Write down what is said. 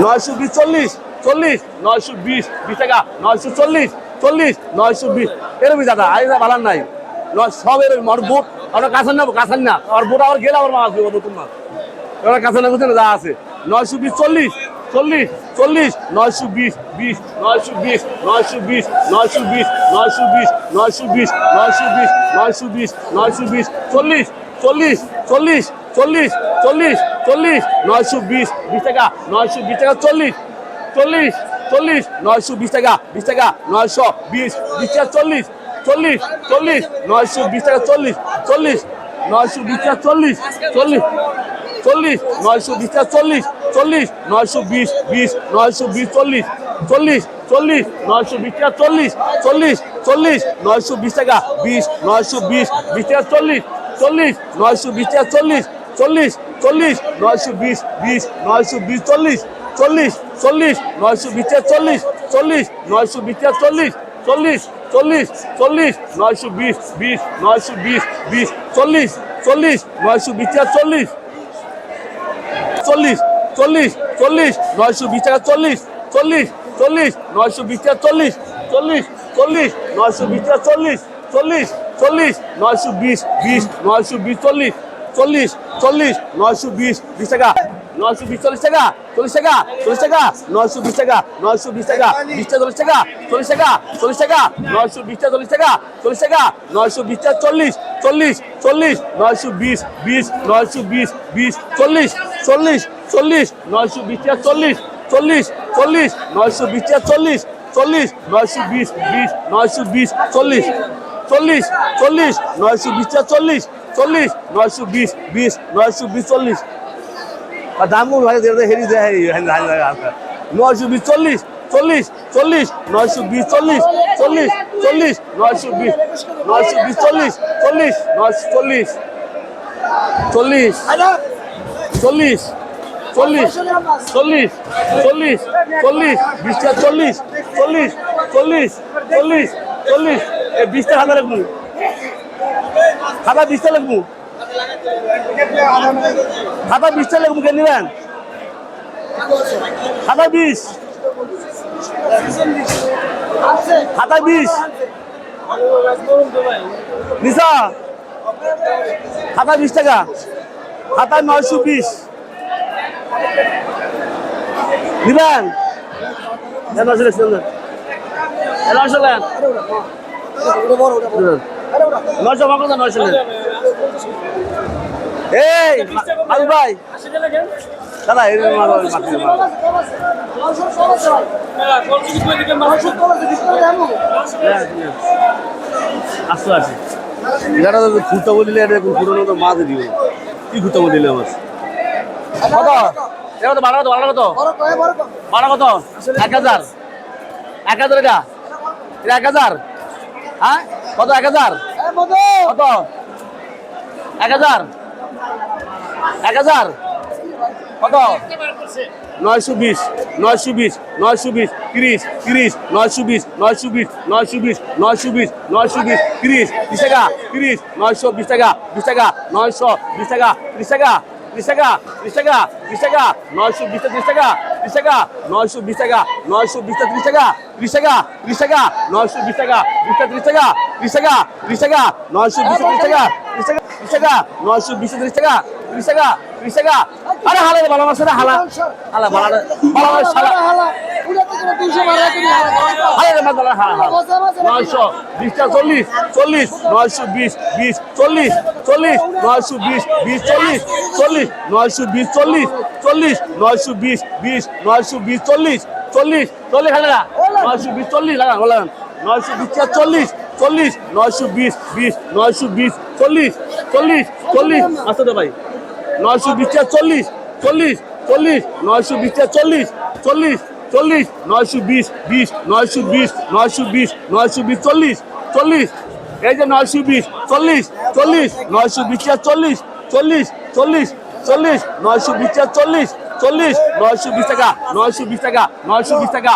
নয়শো বিশ চল্লিশ চল্লিশ নয়শো বিশ বিশ টাকা নয়শো চল্লিশ চল্লিশ নয়শো বিশ এরকমই দাদা আই নাই নয় সব এরকম আর বুট আমরা কাছান না কাছান না আর বুট আবার আছে নয়শো বিশ চল্লিশ চল্লিশ চল্লিশ নয়শো বিশ বিশ নয়শো বিশ নয়শো বিশ নয়শো বিশ নয়শো বিশ নয়শো বিশ নয়শো বিশ নয়শো বিশ নয়শো বিশ চল্লিশ চল্লিশ চল্লিশ চল্লিশ চল্লিশ চল্লিশ নয়শো বিশ বিশ টাকা নয়শো বিশ টাকা চল্লিশ চল্লিশ চল্লিশ নয়শো বিশ টাকা বিশ টাকা নয়শো বিশ বিশ টাকা চল্লিশ চল্লিশ চল্লিশ নয়শো বিশ টাকা চল্লিশ চল্লিশ নয়শো বিশ টাকা চল্লিশ চল্লিশ চল্লিশ নয়শো বিশ টাকা চল্লিশ চল্লিশ নয়শো বিশ বিশ নয়শো বিশ চল্লিশ চল্লিশ চল্লিশ নয়শো বিশ টাকা চল্লিশ চল্লিশ চল্লিশ নয়শো বিশ টাকা বিশ নয়শো বিশ বিশ টাকা চল্লিশ চল্লিশ নয়শো বিশ টাকা চল্লিশ চল্লিশ চল্লিশ নয়শো বিশ বিশ নয়শো বিশ চল্লিশ চল্লিশ চল্লিশ নয়শো বিশ চল্লিশ চল্লিশ নয়শো বিশ চল্লিশ চল্লিশ চল্লিশ চল্লিশ নয়শো বিশ বিশ নয়শো বিশ বিশ চল্লিশ চল্লিশ নয়শো বিশ চল্লিশ চল্লিশ চল্লিশ চল্লিশ নয়শো বিশ টাকা চল্লিশ চল্লিশ চল্লিশ নয়শো বিশ টাকা চল্লিশ চল্লিশ চল্লিশ নয়শো বিশ টাকা চল্লিশ চল্লিশ চল্লিশ নয়শো বিশ বিশ নয়শো বিশ চল্লিশ চল্লিশ চল্লিশ, নয়শো বিশ বিশ টাকা, নয়শো বিশ, চল্লিশ টাকা চল্লিশ টাকা চল্লিশ টাকা, নয়শো বিশ টাকা, নয়শো বিশ টাকা বিশটা চল্লিশ টাকা চল্লিশ টাকা চল্লিশ টাকা, নয়শো বিশটা চল্লিশ টাকা চল্লিশ টাকা, নয়শো বিশটা চল্লিশ চল্লিশ চল্লিশ, নয়শো বিশ বিশ, নয়শো বিশ বিশ, চল্লিশ চল্লিশ চল্লিশ, নয়শো বিশ টাকা, চল্লিশ চল্লিশ চল্লিশ, নয়শো বিশ টাকা, চল্লিশ চল্লিশ, নয়শো বিশ বিশ, নয়শো বিশ, চল্লিশ। চল্লিশ চল্লিশ নয়শো বিশ চল্লিশ চল্লিশ নয়শো বিশ বিশ নয়শো বিশ চল্লিশ আর দাম কম হয় হেরি নয়শো বিশ চল্লিশ চল্লিশ চল্লিশ নয়শো বিশ চল্লিশ চল্লিশ চল্লিশ নয়শো বিশ নয়শো বিশ চল্লিশ চল্লিশ নয়শো চল্লিশ চল্লিশ চল্লিশ চল্লিশ চল্লিশ চল্লিশ চল্লিশ বিশটা চল্লিশ চল্লিশ চল্লিশ চল্লিশ চল্লিশ বিশটা খাতা লাগবো। খাতা বিশটা লাগবো। খাতা বিশটা লাগবো কে নেবেন? খাতা বিশ। খাতা বিশ। নিশা খাতা বিশ টাকা। খাতা নয়শো বিশ। নিবেন? নয়শো নয়শো নেন নয়শো আমার নয়শো এই আলু ভাই। দাদা মাটি আসতে আসি এটা তো খুঁটা বলিলে এটা তো মাছ দিব কি খুঁটা বলিলে আমার কত? এটা ভাড়া কত ভাড়া কত? ভাড়া কত? এক হাজার। এক হাজার এটা? এটা এক হাজার? হ্যাঁ? কত? এক হাজার? কত? এক হাজার? এক হাজার? কত? নয়শো বিশ নয়শো বিশ নয়শো বিশ তিরিশ তিরিশ নয়শো বিশ নয়শো বিশ নয়শো বিশ নয়শো বিশ নয়শো বিশ তিরিশ বিশ টাকা। তিরিশ নয়শো বিশ টাকা বিশ টাকা নয়শো বিশ টাকা ত্রিশ টাকা। ত্রিশ টাকা ত্রিশ টাকা ত্রিশ টাকা নয়শো বিশটা ত্রিশ টাকা ত্রিশ টাকা নয়শো বিশ টাকা নয়শো বিশটা ত্রিশ টাকা ত্রিশ টাকা ত্রিশ টাকা নয়শো বিশ টাকা বিশটা ত্রিশ টাকা ত্রিশ টাকা ত্রিশ টাকা নয়শো বিশটা ত্রিশ টাকা ত্রিশ টাকা ত্রিশ টাকা নয়শো বিশটা ত্রিশ টাকা ত্রিশ টাকা ত্রিশ টাকা আরে হালা ভালো রে হালা হালা ভালো ভালো হালা মাছ ভালো হালা হালা নয়শো বিশটা চল্লিশ চল্লিশ নয়শো বিশ বিশ চল্লিশ চল্লিশ নয়শো বিশ বিশ চল্লিশ চল্লিশ নয়শো বিশ চল্লিশ চল্লিশ নয়শো বিশ বিশ নয়শো বিশ চল্লিশ চল্লিশ চল্লিশ হালা নয়শো বিশ চল্লিশ লাগান লাগান নয়শো বিশ চল্লিশ চল্লিশ নয়শো বিশ বিশ নয়শো বিশ চল্লিশ চল্লিশ চল্লিশ আসতে ভাই নয়শো বিশ চল্লিশ চল্লিশ চল্লিশ নয়শো বিশ চল্লিশ চল্লিশ চল্লিশ, নয়শো বিশ বিশ, নয়শো বিশ নয়শো বিশ নয়শো বিশ, চল্লিশ চল্লিশ। এই যে নয়শো বিশ, চল্লিশ চল্লিশ, নয়শো বিশ চল্লিশ চল্লিশ চল্লিশ চল্লিশ, নয়শো বিশ চল্লিশ চল্লিশ, নয়শো বিশ টাকা, নয়শো বিশ টাকা, নয়শো বিশ টাকা।